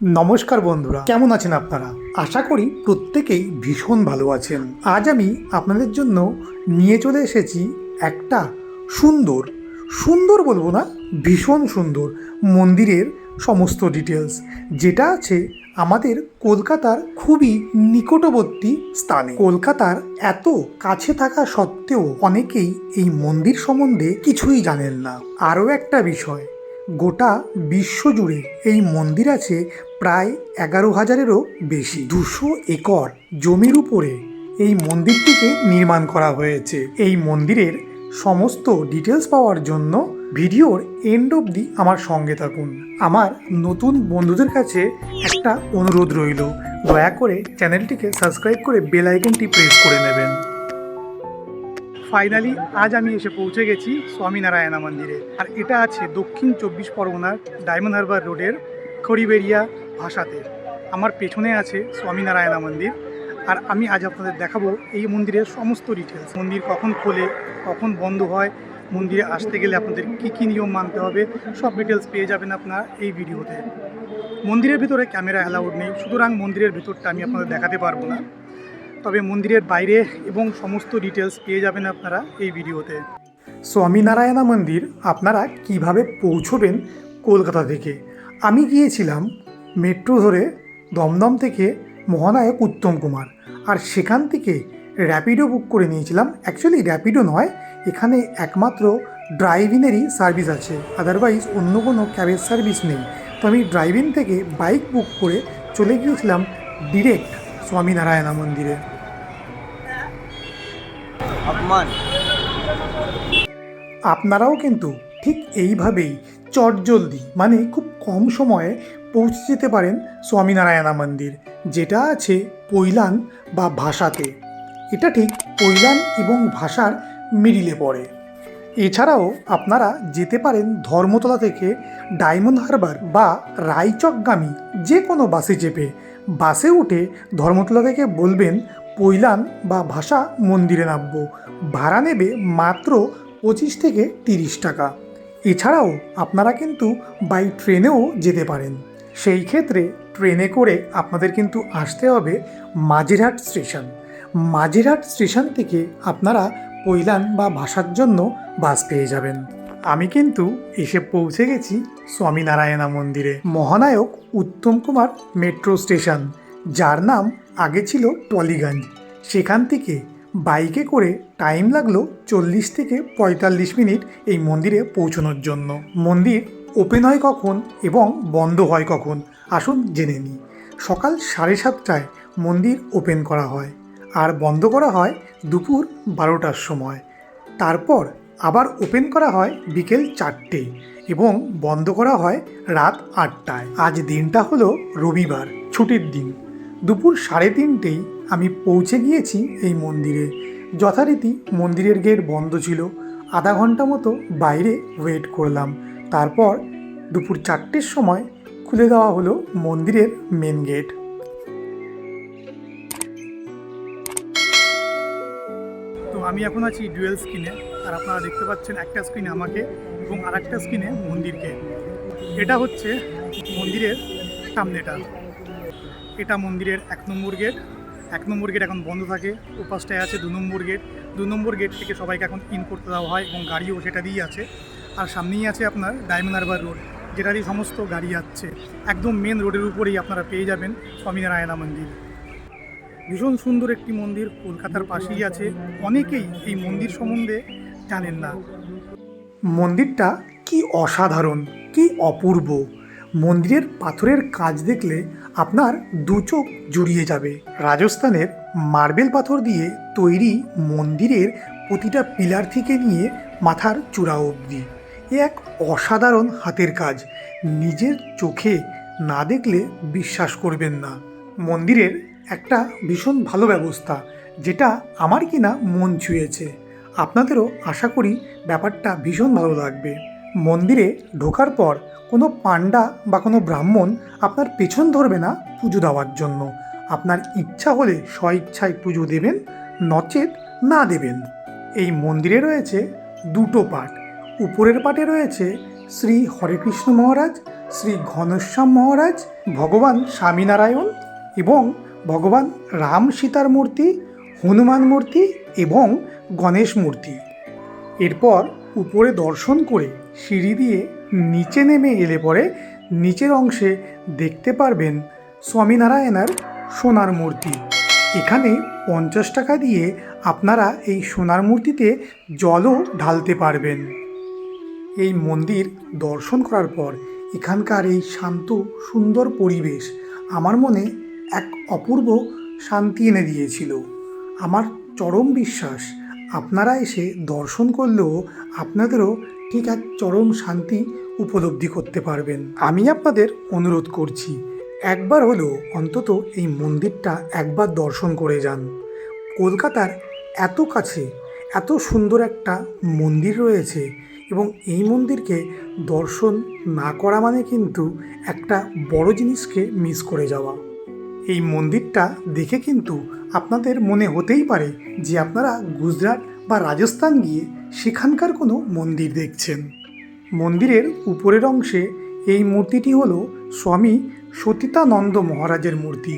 নমস্কার বন্ধুরা, কেমন আছেন আপনারা? আশা করি প্রত্যেকেই ভীষণ ভালো আছেন। আজ আমি আপনাদের জন্য নিয়ে চলে এসেছি একটা সুন্দর সুন্দর বলব না, ভীষণ সুন্দর মন্দিরের সমস্ত ডিটেলস যেটা আছে আমাদের কলকাতার খুবই নিকটবর্তী স্থানে। কলকাতার এত কাছে থাকা সত্ত্বেও অনেকেই এই মন্দির সম্বন্ধে কিছুই জানেন না। আরও একটা বিষয় গোটা বিশ্ব জুড়ে এই মন্দির আছে প্রায় এগারো হাজারেরও বেশি। দুশো একর জমির উপরে এই মন্দিরটিকে নির্মাণ করা হয়েছে। এই মন্দিরের সমস্ত ডিটেলস পাওয়ার জন্য ভিডিওর এন্ড অবধি আমার সঙ্গে থাকুন। আমার নতুন বন্ধুদের কাছে একটা অনুরোধ রইল। দয়া করে চ্যানেলটিকে সাবস্ক্রাইব করে বেল আইকনটি প্রেস করে নেবেন। ফাইনালি আজ আমি এসে পৌঁছে গেছি স্বামীনারায়ণা মন্দিরে। আর এটা আছে দক্ষিণ চব্বিশ পরগনার ডায়মন্ড হারবার রোডের খড়িবেরিয়া ভাষাতে। আমার পেছনে আছে স্বামীনারায়ণা মন্দির। আর আমি আজ আপনাদের দেখাবো এই মন্দিরের সমস্ত ডিটেলস মন্দির কখন খোলে, কখন বন্ধ হয়, মন্দিরে আসতে গেলে আপনাদের কী কী নিয়ম মানতে হবে, সব ডিটেলস পেয়ে যাবেন আপনারা এই ভিডিওতে মন্দিরের ভিতরে ক্যামেরা অ্যালাউড নেই, সুতরাং মন্দিরের ভিতরটা আমি আপনাদের দেখাতে পারব না। তবে মন্দিরের বাইরে এবং সমস্ত ডিটেলস পেয়ে যাবেন আপনারা এই ভিডিওতে। স্বামীনারায়ণা মন্দির, আপনারা কীভাবে পৌঁছবেন কলকাতা থেকে? আমি গিয়েছিলাম মেট্রো ধরে দমদম থেকে মহানায়ক উত্তম কুমার। আর সেখান থেকে র্যাপিডো বুক করে নিয়েছিলাম। অ্যাকচুয়ালি র্যাপিডো নয়, এখানে একমাত্র ড্রাইভিনেরই সার্ভিস আছে। আদারওয়াইজ অন্য কোনো ক্যাবের সার্ভিস নেই। তো আমি ড্রাইভিং থেকে বাইক বুক করে চলে গিয়েছিলাম ডিরেক্ট স্বামীনারায়ণা মন্দিরে। অপমান। আপনারাও কিন্তু ঠিক এইভাবেই চটজলদি মানে খুব কম সময়ে পৌঁছে যেতে পারেন স্বামীনারায়ণা মন্দির, যেটা আছে পৈলান বা ভাষাতে। এটা ঠিক পৈলান এবং ভাষার মিডিলে পড়ে। এছাড়াও আপনারা যেতে পারেন ধর্মতলা থেকে ডায়মন্ড হারবার বা রায়চকগামী যে কোনো বাসে চেপে। বাসে উঠে ধর্মতলা থেকে বলবেন পৈলান বা ভাষা মন্দিরে নামবো। ভাড়া নেবে মাত্র পঁচিশ থেকে তিরিশ টাকা। এছাড়াও আপনারা কিন্তু বাই ট্রেনেও যেতে পারেন। সেই ক্ষেত্রে ট্রেনে করে আপনাদের কিন্তু আসতে হবে মাঝেরহাট স্টেশন। মাঝেরহাট স্টেশন থেকে আপনারা পৈলান বা ভাষার জন্য বাস পেয়ে যাবেন। আমি কিন্তু এসে পৌঁছে গেছি স্বামীনারায়ণা মন্দিরে। মহানায়ক উত্তম কুমার মেট্রো স্টেশন যার নাম আগে ছিল টলিগঞ্জ। সেখান থেকে বাইকে করে টাইম লাগল চল্লিশ থেকে পঁয়তাল্লিশ মিনিট এই মন্দিরে পৌঁছানোর জন্য। মন্দির ওপেন হয় কখন এবং বন্ধ হয় কখন, আসুন জেনে নিই। সকাল সাড়ে সাতটায় মন্দির ওপেন করা হয়, আর বন্ধ করা হয় দুপুর বারোটার সময়। তারপর আবার ওপেন করা হয় বিকেল চারটে এবং বন্ধ করা হয় রাত আটটায়। আজ দিনটা হলো রবিবার, ছুটির দিন। দুপুর সাড়ে তিনটেই আমি পৌঁছে গিয়েছি এই মন্দিরে। যথারীতি মন্দিরের গেট বন্ধ ছিল। আধা ঘণ্টা মতো বাইরে ওয়েট করলাম। তারপর দুপুর চারটের সময় খুলে দেওয়া হলো মন্দিরের মেন গেট। তো আমি এখন আছি ডুয়েল স্ক্রিনে। আর আপনারা দেখতে পাচ্ছেন একটা স্ক্রিনে আমাকে এবং আর একটা স্ক্রিনে মন্দিরকে। এটা হচ্ছে মন্দিরের সামনেটা। এটা মন্দিরের এক নম্বর গেট। এক নম্বর গেট এখন বন্ধ থাকে, ওপাশটায় আছে দু নম্বর গেট। দু নম্বর গেট থেকে সবাইকে এখন ইন করতে দেওয়া হয় এবং গাড়িও সেটা দিয়েই আছে। আর সামনেই আছে আপনার ডায়মন্ড হারবার রোড যেটা দিয়ে সমস্ত গাড়ি যাচ্ছে। একদম মেন রোডের উপরেই আপনারা পেয়ে যাবেন স্বামীনারায়ণা মন্দির। ভীষণ সুন্দর একটি মন্দির, কলকাতার পাশেই আছে। অনেকেই এই মন্দির সম্বন্ধে জানেন না। মন্দিরটা কি অসাধারণ, কি অপূর্ব। মন্দিরের পাথরের কাজ দেখলে আপনার দু চোখ জুড়িয়ে যাবে। রাজস্থানের মার্বেল পাথর দিয়ে তৈরি মন্দিরের প্রতিটা পিলার থেকে নিয়ে মাথার চূড়া অবধি। এ এক অসাধারণ হাতের কাজ। নিজের চোখে না দেখলে বিশ্বাস করবেন না। মন্দিরের একটা ভীষণ ভালো ব্যবস্থা, যেটা আমার কিনা মন ছুঁয়েছে। আপনাদেরও আশা করি ব্যাপারটা ভীষণ ভালো লাগবে। মন্দিরে ঢোকার পর কোনো পাণ্ডা বা কোনো ব্রাহ্মণ আপনার পেছন ধরবে না পুজো দেওয়ার জন্য। আপনার ইচ্ছা হলে স্বইচ্ছায় পুজো দেবেন, নচেত না দেবেন। এই মন্দিরে রয়েছে দুটো পার্ট উপরের পাটে রয়েছে শ্রী হরেকৃষ্ণ মহারাজ, শ্রী ঘনশ্যাম মহারাজ, ভগবান স্বামীনারায়ণ এবং ভগবান রাম সীতার মূর্তি, হনুমান মূর্তি এবং গণেশ মূর্তি। এরপর উপরে দর্শন করে সিঁড়ি দিয়ে নিচে নেমে এলে পরে নিচের অংশে দেখতে পারবেন স্বামীনারায়ণার সোনার মূর্তি। এখানে পঞ্চাশ টাকা দিয়ে আপনারা এই সোনার মূর্তিতে জলও ঢালতে পারবেন। এই মন্দির দর্শন করার পর এখানকার এই শান্ত, সুন্দর পরিবেশ আমার মনে এক অপূর্ব শান্তি এনে দিয়েছিল। আমার চরম বিশ্বাস আপনারা এসে দর্শন করলেও আপনাদেরও ঠিক এক চরম শান্তি উপলব্ধি করতে পারবেন। আমি আপনাদের অনুরোধ করছি, একবার হলেও অন্তত এই মন্দিরটা একবার দর্শন করে যান। কলকাতার এত কাছে এত সুন্দর একটা মন্দির রয়েছে এবং এই মন্দিরকে দর্শন না করা মানে কিন্তু একটা বড় জিনিসকে মিস করে যাওয়া। এই মন্দিরটা দেখে কিন্তু আপনাদের মনে হতেই পারে যে আপনারা গুজরাট বা রাজস্থান গিয়ে সেখানকার কোনো মন্দির দেখছেন। মন্দিরের উপরের অংশে এই মূর্তিটি হল স্বামী সতীতানন্দ মহারাজের মূর্তি।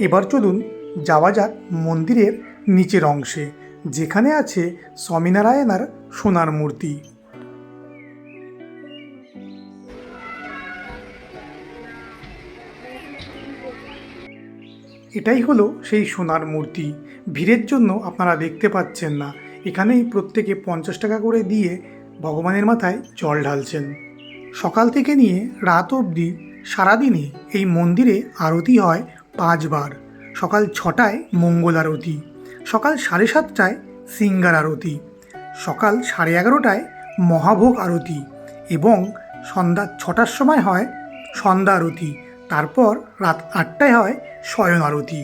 এবার চলুন যাওয়া যাক মন্দিরের নিচের অংশে, যেখানে আছে স্বামীনারায়ণার সোনার মূর্তি। এটাই হলো সেই সোনার মূর্তি। ভিড়ের জন্য আপনারা দেখতে পাচ্ছেন না। এখানেই প্রত্যেকে পঞ্চাশ টাকা করে দিয়ে ভগবানের মাথায় জল ঢালছেন। সকাল থেকে নিয়ে রাত অবধি সারাদিনে এই মন্দিরে আরতি হয় পাঁচবার। সকাল ছটায় মঙ্গল আরতি, সকাল সাড়ে সাতটায় সিঙ্গার আরতি, সকাল সাড়ে এগারোটায় মহাভোগ আরতি এবং সন্ধ্যা ছটার সময় হয় সন্ধ্যা আরতি। তারপর রাত আটটায় হয় শয়ন আরতি।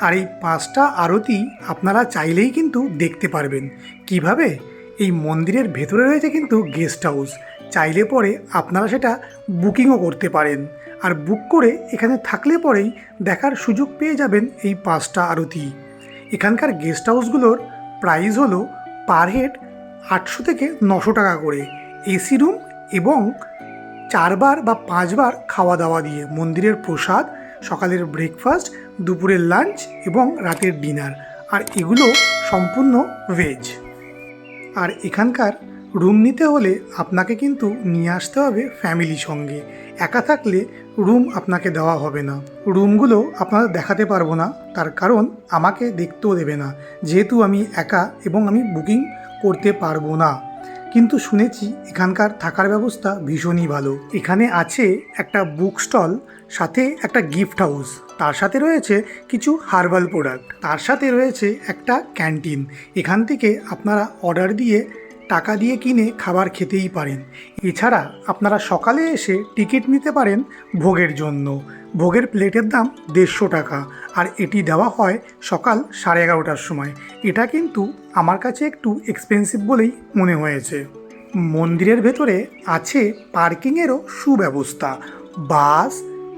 আর এই পাঁচটা আরতি আপনারা চাইলেই কিন্তু দেখতে পারবেন। কীভাবে? এই মন্দিরের ভেতরে রয়েছে কিন্তু গেস্ট হাউস চাইলে পরে আপনারা সেটা বুকিংও করতে পারেন। আর বুক করে এখানে থাকলে পরেই দেখার সুযোগ পেয়ে যাবেন এই পাঁচটা আরতি। এখানকার গেস্ট হাউসগুলোর প্রাইস হলো পার হেড আটশো থেকে নশো টাকা করে। এসি রুম এবং চারবার বা পাঁচবার খাওয়া দাওয়া দিয়ে মন্দিরের প্রসাদ, সকালের ব্রেকফাস্ট দুপুরের লাঞ্চ এবং রাতের ডিনার আর এগুলো সম্পূর্ণ ভেজ আর এখানকার রুম নিতে হলে আপনাকে কিন্তু নিয়ে আসতে হবে ফ্যামিলি সঙ্গে। একা থাকলে রুম আপনাকে দেওয়া হবে না। রুমগুলো আপনাদের দেখাতে পারব না, তার কারণ আমাকে দেখতেও দেবে না। যেহেতু আমি একা এবং আমি বুকিং করতে পারব না। কিন্তু শুনেছি এখানকার থাকার ব্যবস্থা ভীষণই ভালো। এখানে আছে একটা বুক স্টল সাথে একটা গিফট হাউস তার সাথে রয়েছে কিছু হার্বাল প্রোডাক্ট তার সাথে রয়েছে একটা ক্যান্টিন এখান থেকে আপনারা অর্ডার দিয়ে টাকা দিয়ে কিনে খাবার খেতেই পারেন। এছাড়া আপনারা সকালে এসে টিকিট নিতে পারেন ভোগের জন্য। ভোগের প্লেটের দাম দেড়শো টাকা আর এটি দেওয়া হয় সকাল সাড়ে এগারোটার সময়। এটা কিন্তু আমার কাছে একটু এক্সপেন্সিভ বলেই মনে হয়েছে। মন্দিরের ভেতরে আছে পার্কিংয়েরও সুব্যবস্থা। Bus,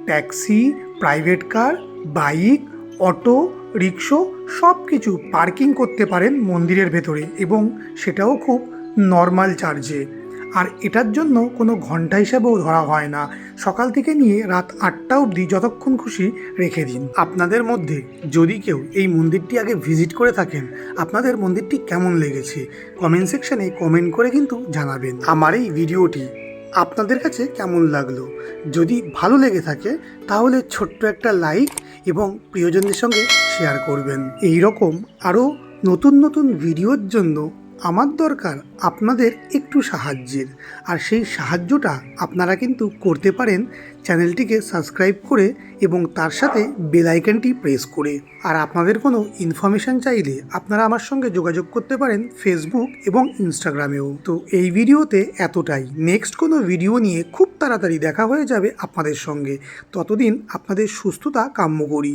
taxi, private car, bike, auto, রিক্সো সব কিছু পার্কিং করতে পারেন মন্দিরের ভেতরে এবং সেটাও খুব নর্মাল চার্জে আর এটার জন্য কোনো ঘণ্টা হিসাবেও ধরা হয় না। সকাল থেকে নিয়ে রাত আটটা অবধি যতক্ষণ খুশি রেখে দিন। আপনাদের মধ্যে যদি কেউ এই মন্দিরটি আগে ভিজিট করে থাকেন, আপনাদের মন্দিরটি কেমন লেগেছে? কমেন্ট সেকশানে কমেন্ট করে কিন্তু জানাবেন। আমার এই ভিডিওটি আপনাদের কাছে কেমন লাগল? যদি ভালো লেগে থাকে, তাহলে ছোট্ট একটা লাইক এবং প্রিয়জনদের সঙ্গে শেয়ার করবেন। এই রকম আরও নতুন নতুন ভিডিওর জন্য আমার দরকার আপনাদের একটু সাহায্যের। আর সেই সাহায্যটা আপনারা কিন্তু করতে পারেন চ্যানেলটিকে সাবস্ক্রাইব করে এবং তার সাথে বেল আইকনটি প্রেস করে। আর আপনাদের কোনো ইনফরমেশান চাইলে আপনারা আমার সঙ্গে যোগাযোগ করতে পারেন ফেসবুক এবং ইনস্টাগ্রামেও। তো এই ভিডিওতে এতটাই। নেক্সট কোনো ভিডিও নিয়ে খুব তাড়াতাড়ি দেখা হয়ে যাবে আপনাদের সঙ্গে। ততদিন আপনাদের সুস্থতা কাম্য করি।